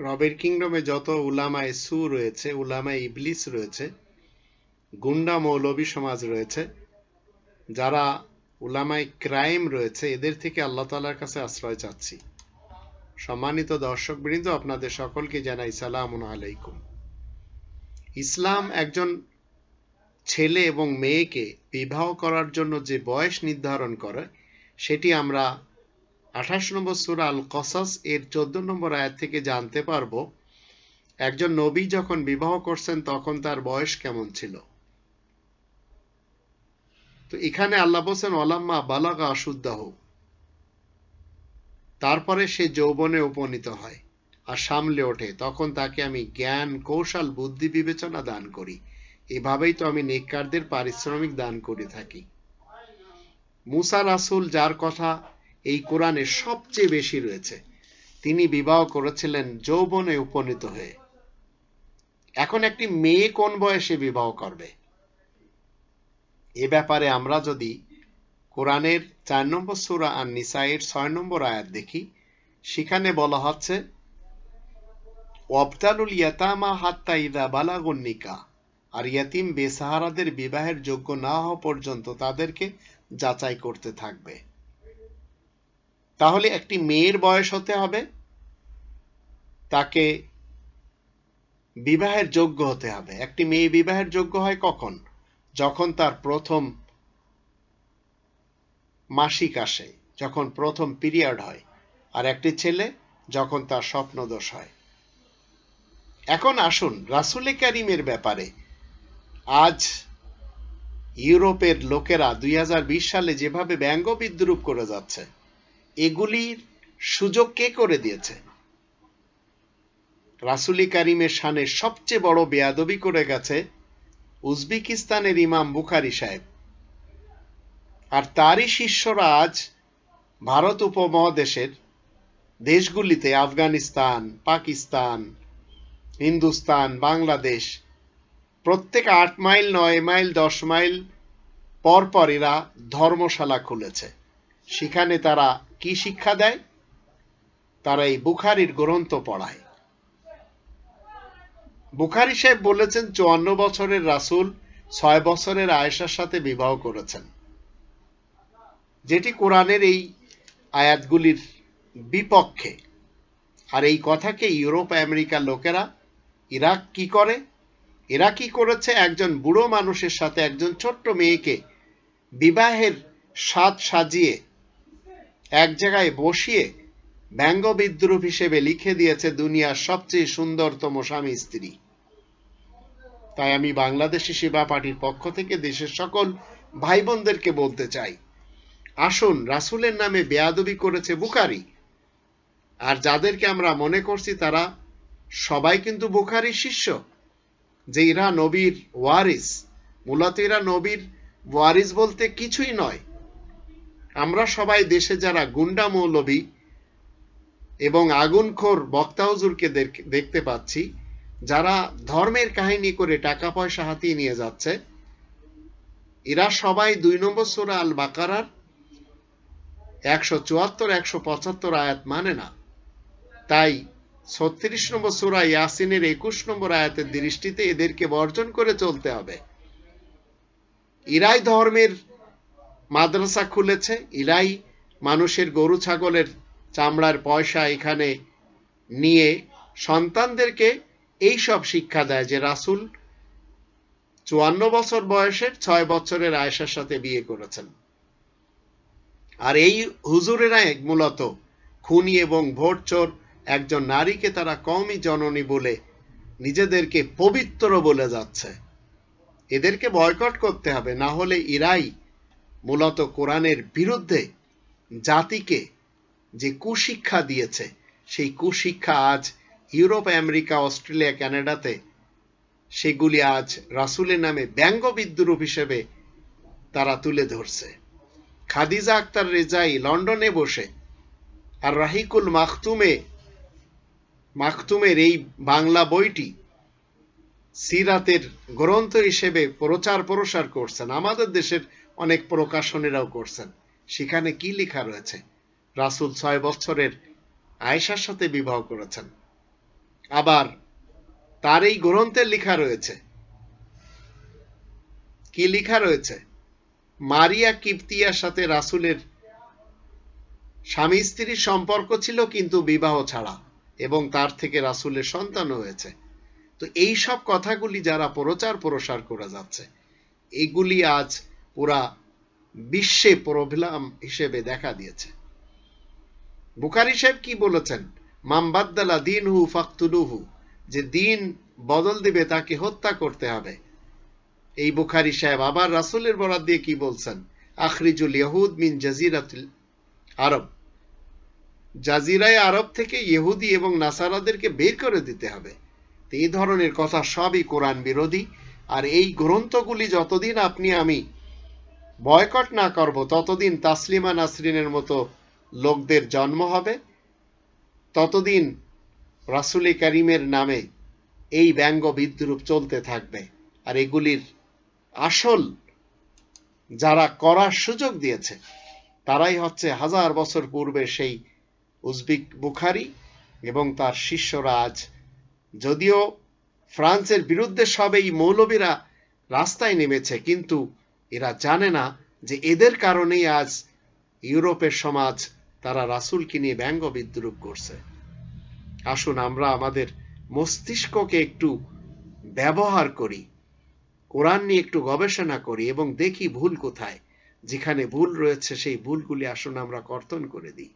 রবের কিংডমে যত উলামায়ে সু রয়েছে, উলামায়ে ইবলিস রয়েছে, গুন্ডা মৌলবী সমাজ রয়েছে, যারা উলামায়ে ক্রাইম রয়েছে, এদের থেকে আল্লাহ তালার কাছে আশ্রয় চাচ্ছি। সম্মানিত দর্শক বৃন্দ আপনাদের সকলকে জানাই সালাম আলাইকুম। ইসলাম একজন ছেলে এবং মেয়েকে বিবাহ করার জন্য যে বয়স নির্ধারণ করে, সেটি আমরা আঠাশ নম্বর সুরা আল কসাস এর চোদ্দ নম্বর আয়াত থেকে জানতে পারব, একজন নবী যখন বিবাহ করছেন, তখন তার বয়স কেমন ছিল? তো এখানে আল্লাহ বলছেন অলাম্মা বালাগা অশুদ্ধাহ তারপরে সে যৌবনে উপনীত হয় আর সামলে ওঠে। তখন তাকে আমি জ্ঞান, কৌশল, বুদ্ধি, বিবেচনা দান করি। এভাবেই তো আমি নেককারদের পারিশ্রমিক দান করে থাকি। মুসা রাসুল যার কথা এই কোরআনে সবচেয়ে বেশি রয়েছে। তিনি বিবাহ করেছিলেন যৌবনে উপনীত হয়ে। এখন একটি মেয়ে কোন বয়সে বিবাহ করবে? এ ব্যাপারে আমরা যদি কোরআনের চার নম্বর সুরা আর নিসাইয়ের ছয় নম্বর আয়াত দেখি, সেখানে বলা হচ্ছে অবতালুল ইয়াতামা হাত্তা ইদা বালাগুন্নিকা আর ইয়াতিম বেসাহারাদের বিবাহের যোগ্য না হওয়া পর্যন্ত তাদেরকে যাচাই করতে থাকবে। তাহলে একটি মেয়ের বয়স হতে হবে, তাকে বিবাহের যোগ্য হতে হবে। একটি মেয়ে বিবাহের যোগ্য হয় কখন? যখন তার প্রথম মাসিক আসে, যখন প্রথম পিরিয়ড হয়, আর একটি ছেলে যখন তার স্বপ্নদোষ হয়। এখন আসুন রাসুলে কারিমের ব্যাপারে। আজ ইউরোপের লোকেরা দুই হাজার বিশ সালে যেভাবে ব্যঙ্গ বিদ্রুপ করে যাচ্ছে এগুলির সুযোগ কে করে দিয়েছে? রাসুলি কারিমের শানে সবচেয়ে বড় বেয়াদবি করে গেছে উজবেকিস্তানের ইমাম বুখারি সাহেব। আর তারই শিষ্যরা আজ ভারত উপমহাদেশের দেশগুলিতে আফগানিস্তান, পাকিস্তান, হিন্দুস্তান, বাংলাদেশ প্রত্যেক আট মাইল, নয় মাইল, দশ মাইল পর পর এরা ধর্মশালা খুলেছে। সেখানে তারা কি শিক্ষা দেয়? তারা এই বুখারির গ্রন্থ পড়ায়। বুখারি সাহেব বলেছেন, চুয়ান্ন বছরের রাসুল ছয় বছরের আয়েশার সাথে বিবাহ করেছেন। যেটি কোরআনের এই আয়াতগুলির বিপক্ষে। আর এই কথাকে ইউরোপ আমেরিকার লোকেরা, ইরাক কি করে? এরা কি করেছে? একজন বুড়ো মানুষের সাথে একজন ছোট্ট মেয়েকে বিবাহের স্বাদ সাজিয়ে এক জায়গায় বসিয়ে ব্যঙ্গ বিদ্রুপ হিসেবে লিখে দিয়েছে দুনিয়ার সবচেয়ে সুন্দরতম স্বামী স্ত্রী। তাই আমি বাংলাদেশি সেবা পার্টির পক্ষ থেকে দেশের সকল ভাই বোনদেরকে বলতে চাই, আসুন রাসুলের নামে বেয়াদবি করেছে বুখারি। আর যাদেরকে আমরা মনে করছি তারা সবাই কিন্তু বুখারির শিষ্য। যে ইরা নবীর ওয়ারিস, মূলত এরা নবীর ওয়ারিস বলতে কিছুই নয়। আমরা সবাই দেশে যারা গুন্ডা মৌলবী এবং আগুনখোর বক্তা হুজুরকে দেখতে পাচ্ছি, যারা ধর্মের কাহিনী করে টাকা পয়সা হাতিয়ে নিয়ে যাচ্ছে, এরা সবাই দুই নম্বর সোরা আল বাকারার একশো চুয়াত্তর, একশো পঁচাত্তর আয়াত মানে না। তাই ছত্রিশ নম্বর সুরা ইয়াসিনের একুশ নম্বর আয়াতের দৃষ্টিতে এদেরকে বর্জন করে চলতে হবে। ইরাই ধর্মের মাদ্রাসা খুলেছে ইরাই মানুষের গরু, ছাগলের চামড়ার পয়সা এখানে নিয়ে সন্তানদেরকে এই সব শিক্ষা দেয় যে রাসুল চুয়ান্ন বছর বয়সের ছয় বছরের আয়েশার সাথে বিয়ে করেছেন। আর এই হুজুরেরা মূলত খুনি এবং ভোট চোর একজন নারীকে তারা কমই জননী বলে নিজেদেরকে পবিত্র বলে যাচ্ছে। এদেরকে বয়কট করতে হবে, না হলে ইরাই মূলত কোরআনের বিরুদ্ধে জাতিকে যে কুশিক্ষা দিয়েছে, সেই কুশিক্ষা আজ ইউরোপ, আমেরিকা, অস্ট্রেলিয়া কানাডাতে সেগুলি আজ রাসুলের নামে ব্যঙ্গ বিদ্রুপ হিসেবে তারা তুলে ধরছে। খাদিজা আক্তার রেজাই লন্ডনে বসে আর রাহিকুল মাখতুমে, মাখতুমের এই বাংলা বইটি সিরাতের গ্রন্থ হিসেবে প্রচার প্রসার করছেন। আমাদের দেশের অনেক প্রকাশনীরাও করছেন। সেখানে কি লেখা রয়েছে? রাসুল ছয় বছরের আয়েশার সাথে বিবাহ করেছেন। আবার তার এই গ্রন্থে লেখা রয়েছে। কি লেখা রয়েছে? মারিয়া কিপ্তিয়ার সাথে রাসুলের স্বামী স্ত্রীর সম্পর্ক ছিল কিন্তু বিবাহ ছাড়া এবং তার থেকে রাসুলের সন্তান হয়েছে। তো এই সব কথাগুলি যারা প্রচার প্রসার করে যাচ্ছে, এগুলি আজ পুরা বিশ্বে প্রবলাম হিসেবে দেখা দিয়েছে। বুখারি সাহেব কি বলেছেন? মামবাদ্দালা দিন হু ফাকতুলুহু যে দিন বদল দিবে তাকে হত্যা করতে হবে। এই বুখারি সাহেব আবার রাসুলের বরাদ দিয়ে কি বলছেন? আখরিজুল ইহুদ মিন জাজিরাতুল আরব জাজিরায় আরব থেকে ইহুদি এবং নাসারাদেরকে বের করে দিতে হবে। এই ধরনের কথা সবই কোরআন বিরোধী। আর এই গ্রন্থগুলি যতদিন আপনি আমি বয়কট না করব, ততদিন তাসলিমা নাসরিনের মতো লোকদের জন্ম হবে। ততদিন রাসুলে করিমের নামে এই ব্যঙ্গ বিদ্রুপ চলতে থাকবে। আর এগুলির আসল যারা করার সুযোগ দিয়েছে, তারাই হচ্ছে হাজার বছর পূর্বে সেই উজবিক বুখারি এবং তার শিষ্যরা আজ। যদিও ফ্রান্সের বিরুদ্ধে সব এই মৌলবীরা রাস্তায় নেমেছে, কিন্তু এরা জানে না যে এদের কারণেই আজ ইউরোপের সমাজ তারা রাসুলকে নিয়ে ব্যঙ্গ বিদ্রুপ করছে। আসুন আমরা আমাদের মস্তিষ্ককে একটু ব্যবহার করি, কোরআন নিয়ে একটু গবেষণা করি এবং দেখি ভুল কোথায়। যেখানে ভুল রয়েছে সেই ভুলগুলি আসুন আমরা কর্তন করে দিই।